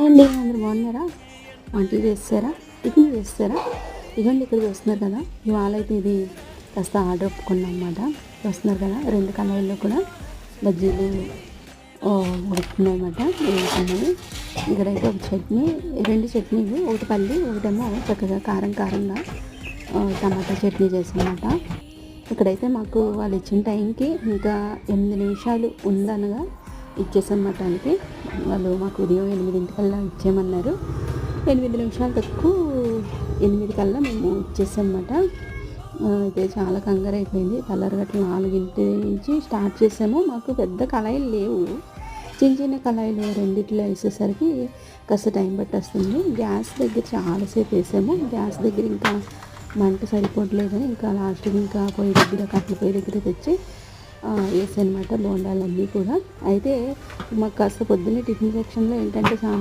అండి. అందరు బాగున్నారా? వంటలు చేస్తారా? టిఫిన్ చేస్తారా? ఇదిగోండి ఇక్కడ చూస్తున్నారు కదా. ఇవాళ అయితే ఇది కాస్త ఆర్డర్ ఒప్పుకున్నాం అనమాట చూస్తున్నారు కదా రెండు కళాయిల్లో కూడా బజ్జీలు ఉడుకున్నాయన్నమాట అనమాట వేసుకున్నాయి ఇక్కడైతే ఒక చట్నీ రెండు చట్నీలు ఒకటి పల్లి ఒకటేమో చక్కగా కారం కారంగా టమాటా చట్నీ చేసామన్నమాట ఇక్కడైతే మాకు వాళ్ళు ఇచ్చిన టైంకి ఇంకా ఎనిమిది నిమిషాలు ఉందనగా ఇచ్చేసాం మటానికి వాళ్ళు మాకు ఉదయం ఎనిమిదింటికల్లా ఇచ్చేయమన్నారు. ఎనిమిది నిమిషాలు తక్కువ ఎనిమిది కల్లా మేము ఇచ్చేసామన్నమాట. అయితే చాలా కంగారు అయిపోయింది. కలర్ గట్ల నాలుగింటి నుంచి స్టార్ట్ చేసాము. మాకు పెద్ద కళాయిలు లేవు. చిన్న చిన్న కళాయిలు రెండిట్లో వేసేసరికి కాస్త టైం పట్టేస్తుంది. గ్యాస్ దగ్గర చాలాసేపు వేసాము. గ్యాస్ దగ్గర ఇంకా మంట సరిపోవట్లేదని ఇంకా లాస్ట్కి ఇంకా పొయ్యి దగ్గర కట్టెల పొయ్యి దగ్గర తెచ్చి వేసానమాట బోండాలన్నీ కూడా. అయితే మాకు కాస్త పొద్దున్నే టిఫిన్ సెక్షన్లో ఏంటంటే